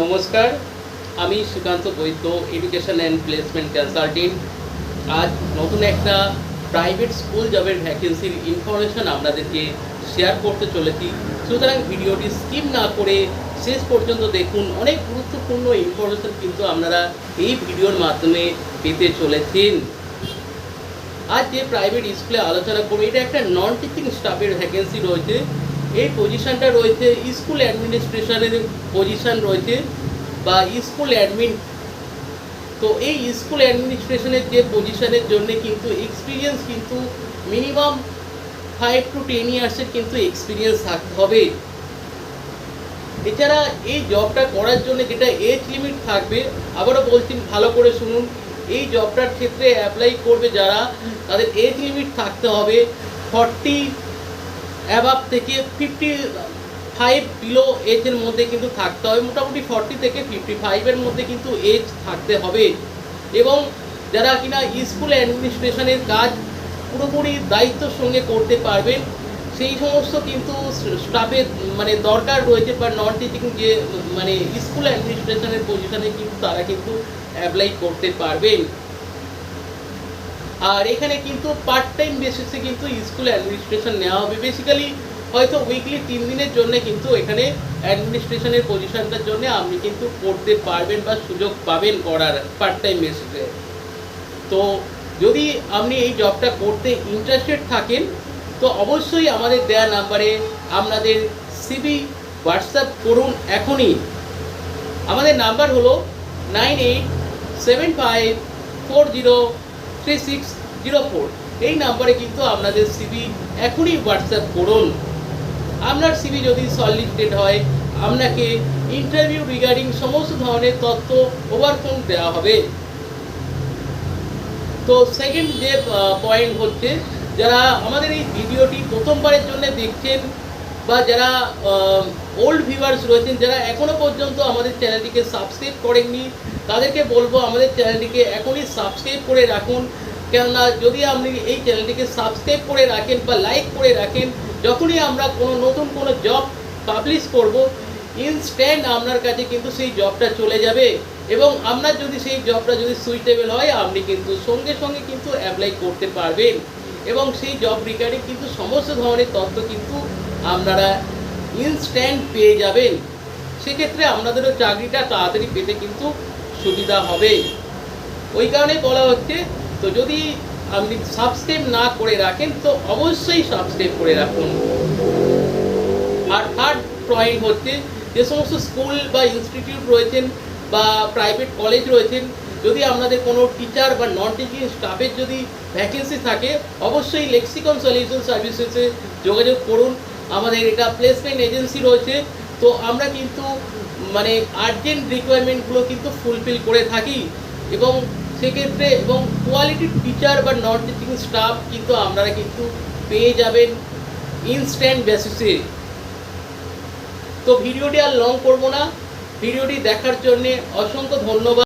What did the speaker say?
নমস্কার, আমি Sukanta Baidya education and placement consultant আজ নতুন একটা প্রাইভেট স্কুল জবের ভ্যাকেন্সির ইনফরমেশন আপনাদেরকে শেয়ার করতে চলেছি। সুতরাং ভিডিওটি স্কিপ না করে শেষ পর্যন্ত দেখুন, অনেক গুরুত্বপূর্ণ ইনফরমেশন কিন্তু আপনারা এই ভিডিওর মাধ্যমে পেতে চলেছেন। আজ যে প্রাইভেট স্কুলে আলোচনা করব, এটা একটা নন টিচিং স্টাফের ভ্যাকেন্সি রয়েছে। এই পজিশনটা রয়েছে স্কুল অ্যাডমিনিস্ট্রেশনের পজিশন রয়েছে বা স্কুল অ্যাডমিন তো এই স্কুল অ্যাডমিনিস্ট্রেশনের যে পজিশনের জন্য কিন্তু এক্সপিরিয়েন্স কিন্তু মিনিমাম ফাইভ টু টেন ইয়ার্সের কিন্তু এক্সপিরিয়েন্স থাকতে হবে। এছাড়া এই জবটা করার জন্য যেটা এজ লিমিট থাকবে, আবারও বলছি ভালো করে শুনুন, এই জবটার ক্ষেত্রে অ্যাপ্লাই করবে যারা, তাদের এজ লিমিট থাকতে হবে ফর্টি অ্যাবাভ থেকে ফিফটি ফাইভ বিলো এজের মধ্যে কিন্তু থাকতে হবে। মোটামুটি ফর্টি থেকে ফিফটি ফাইভের মধ্যে কিন্তু এজ থাকতে হবে। এবং যারা কিনা স্কুল অ্যাডমিনিস্ট্রেশনের কাজ পুরোপুরি দায়িত্বর সঙ্গে করতে পারবেন, সেই সমস্ত কিন্তু স্টাফের মানে দরকার রয়েছে বা নন টিচিং যে মানে স্কুল অ্যাডমিনিস্ট্রেশনের পজিশনে কিন্তু তারা কিন্তু অ্যাপ্লাই করতে পারবেন। আর এখানে কিন্তু পার্ট টাইম বেসিসে কিন্তু স্কুল অ্যাডমিনিস্ট্রেশন নেওয়া হবে। বেসিক্যালি হয়তো উইকলি তিন দিনের জন্য কিন্তু এখানে অ্যাডমিনিস্ট্রেশনের পজিশনটার জন্য আপনি কিন্তু করতে পারবেন বা সুযোগ পাবেন করার পার্ট টাইম বেসিসে তো যদি আপনি এই জবটা করতে ইন্টারেস্টেড থাকেন, তো অবশ্যই আমাদের দেয়া নাম্বারে আপনাদের সিবি হোয়াটসঅ্যাপ করুন এখনই। আমাদের নাম্বার হলো nine eight seven five four zero three six zero four এই নাম্বারে কিন্তু আপনাদের সিবি এখনই হোয়াটসঅ্যাপ করুন আপনার সিবি যদি সলিডেড হয় আপনাকে ইন্টারভিউ রিগার্ডিং সমস্ত ধরনের তথ্য ওভারফোন দেওয়া হবে তো সেকেন্ড যে পয়েন্ট হচ্ছে যারা আমাদের এই ভিডিওটি প্রথমবারের জন্য দেখছেন বা যারা ওল্ড ভিউয়ার্স রয়েছেন, যারা এখনও পর্যন্ত আমাদের চ্যানেলটিকে সাবস্ক্রাইব করেননি, তাদেরকে বলব আমাদের চ্যানেলটিকে এখনই সাবস্ক্রাইব করে রাখুন। কেননা যদি আপনি এই চ্যানেলটিকে সাবস্ক্রাইব করে রাখেন বা লাইক করে রাখেন, যখনই আমরা কোনো নতুন কোনো জব পাবলিশ করব ইনস্ট্যান্ট আপনার কাছে কিন্তু সেই জবটা চলে যাবে। এবং আপনার যদি সেই জবটা যদি সুইটেবল হয়, আপনি কিন্তু সঙ্গে সঙ্গে কিন্তু অ্যাপ্লাই করতে পারবেন। এবং সেই জব রিগার্ডিং কিন্তু সমস্ত ধরনের তথ্য কিন্তু আপনারা ইনস্ট্যান্ট পেয়ে যাবেন। সেক্ষেত্রে আপনাদেরও চাকরিটা তাড়াতাড়ি পেতে কিন্তু সুবিধা হবে। ওই কারণে বলা হচ্ছে, তো যদি আপনি সাবস্ক্রাইব না করে রাখেন, তো অবশ্যই সাবস্ক্রাইব করে রাখুন। আর থার্ড পয়েন্ট হচ্ছে, যে সমস্ত স্কুল বা ইনস্টিটিউট রয়েছেন বা প্রাইভেট কলেজ রয়েছেন, যদি আপনাদের কোনো টিচার বা নন টিচিং স্টাফের যদি ভ্যাকেন্সি থাকে, অবশ্যই লেক্সিকন সলিউশন সার্ভিসেসে যোগাযোগ করুন। আমাদের এটা প্লেসমেন্ট এজেন্সি রয়েছে, তো আমরা কিন্তু মানে আর্জেন্ট রিকোয়ারমেন্টগুলো কিন্তু ফুলফিল করে থাকি। এবং সেক্ষেত্রে, এবং কোয়ালিটির টিচার বা নন টিচিং স্টাফ কিন্তু আপনারা কিন্তু পেয়ে যাবেন ইনস্ট্যান্ট বেসিসে তো ভিডিওটি আর লং করব না। ভিডিওটি দেখার জন্যে অসংখ্য ধন্যবাদ।